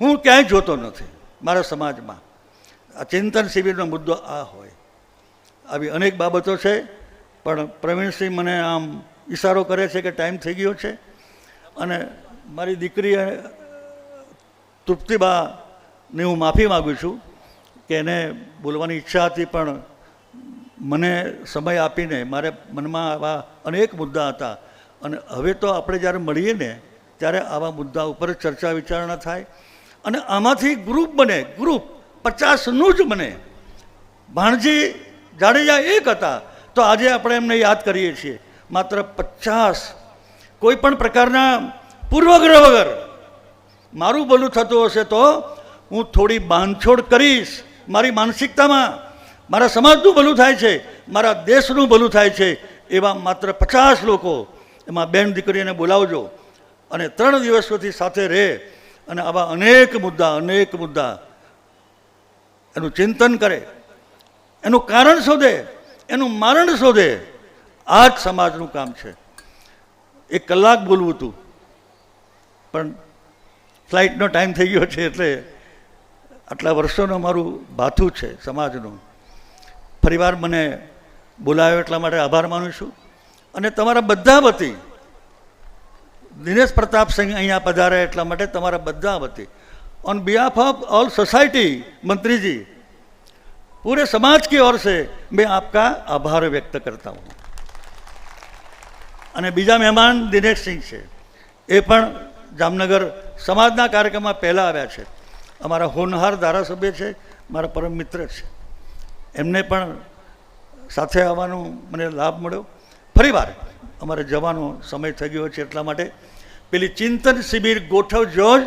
હું ક્યાંય જોતો નથી, મારા સમાજમાં. આ ચિંતન શિબિરનો મુદ્દો આ હોય. આવી અનેક બાબતો છે, પણ પ્રવીણસિંહ મને આમ ઈશારો કરે છે કે ટાઈમ થઈ ગયો છે. અને મારી દીકરી તૃપ્તિબાને હું માફી માગું છું કે એને બોલવાની ઈચ્છા હતી, પણ મને સમય આપીને મારે મનમાં આવા અનેક મુદ્દા હતા. અને હવે તો આપણે જ્યારે મળીએ ને, ત્યારે આવા મુદ્દા ઉપર ચર્ચા વિચારણા થાય. અને આમાંથી ગ્રુપ બને, ગ્રુપ પચાસનું જ બને. ભાણજી જાડેજા એક હતા, તો આજે આપણે એમને યાદ કરીએ છીએ. માત્ર પચાસ. કોઈ પણ પ્રકારના પૂર્વગ્રહ વગર મારું ભલું થતું હશે તો હું થોડી બાંધછોડ કરીશ મારી માનસિકતામાં. મારા સમાજનું ભલું થાય છે, મારા દેશનું ભલું થાય છે, એવા માત્ર પચાસ લોકો. એમાં બેન દીકરીને બોલાવજો અને ત્રણ દિવસ સુધી સાથે રહે. અને આવા અનેક મુદ્દા અનેક મુદ્દા. એનું ચિંતન કરે. એનું કારણ શોધે. એનું મારણ શોધે. આ જ સમાજનું કામ છે. એક કલાક બોલવું હતું. પણ ફ્લાઇટનો ટાઈમ થઈ ગયો છે એટલે આટલા વર્ષોનું મારું ભાથું છે સમાજનું. ફરીવાર મને બોલાવ્યો એટલા માટે આભાર માનું છું. અને તમારા બધા વતી દિનેશ પ્રતાપ સિંહ અહીંયા પધારે એટલા માટે તમારા બધા વતી. On behalf of all society મંત્રીજી, પૂરે સમાજ કી ઓર સે મેં આપકા આભાર વ્યક્ત કરતા હું. અને બીજા મહેમાન દિનેશ સિંહ છે. એ પણ જામનગર સમાજના કાર્યક્રમમાં પહેલાં આવ્યા છે. અમારા હોનહાર ધારાસભ્ય છે, મારા પરમ મિત્ર છે. એમને પણ સાથે આવવાનો મને લાભ મળ્યો. ફરી વાર અમારે જવાનો સમય થઈ ગયો છે એટલા માટે પેલી ચિંતન શિબિર ગોઠવજો જ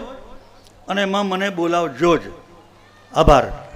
અને એમાં મને બોલાવજો જ. આભાર.